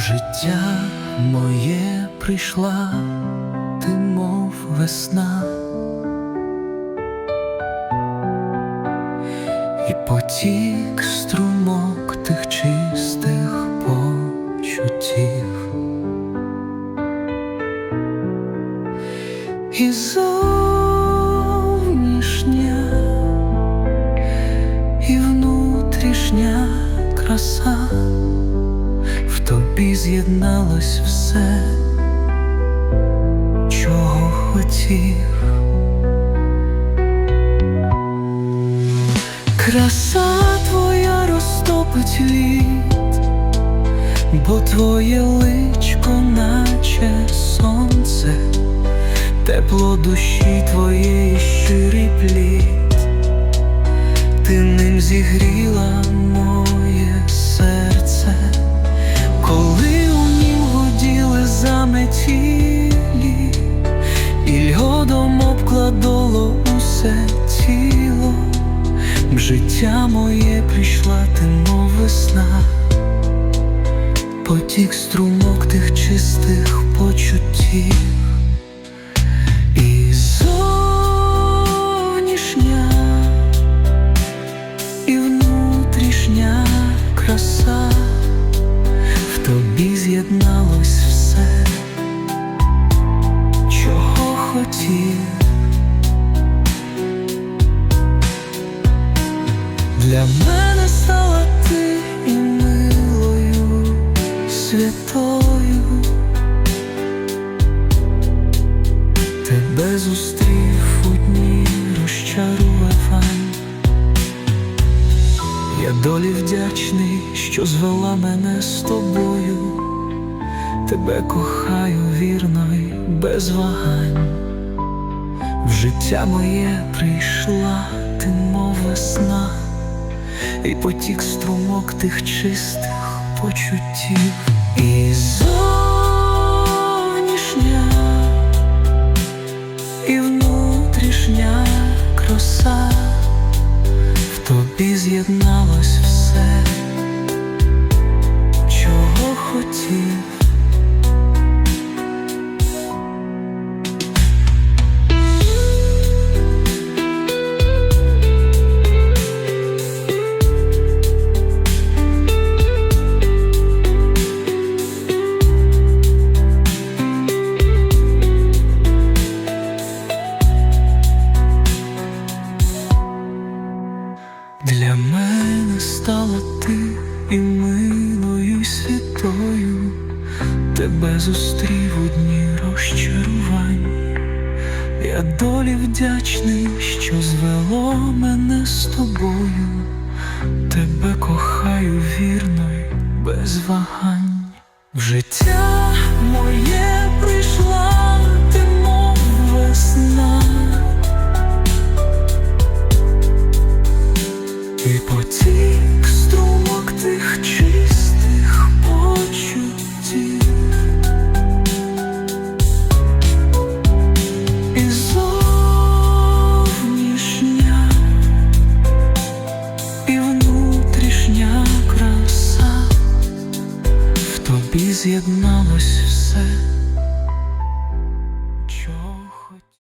життя моє прийшла, ти мов весна, і потік струмок тих чистих почуттів. І зовнішня, і внутрішня краса, тобі все, чого хотів. Краса твоя розтопить лід, бо твоє личко, наче сонце, тепло душі твоєї щирий плід, ти ним зігріла моє серце, льодом обкладало усе тіло. В життя моє прийшла ти мов весна, потік струмок тих чистих почуттів, і зовнішня, і внутрішня краса, в тобі з'єдналось все, хотів. Для мене стала ти і милою, святою, тебе зустрів у дні розчарувань. Я долі вдячний, що звела мене з тобою, тебе кохаю вірно й без вагань. Життя моє прийшла ти, мов весна, і потік струмок тих чистих почуттів, і зовнішня, і внутрішня краса, в тобі з'єдналось все, святою, тебе зустрів у дні розчарувань. Я долі вдячний, що звело мене з тобою, тебе кохаю вірно без вагань. В життя тобі з'єдналось все.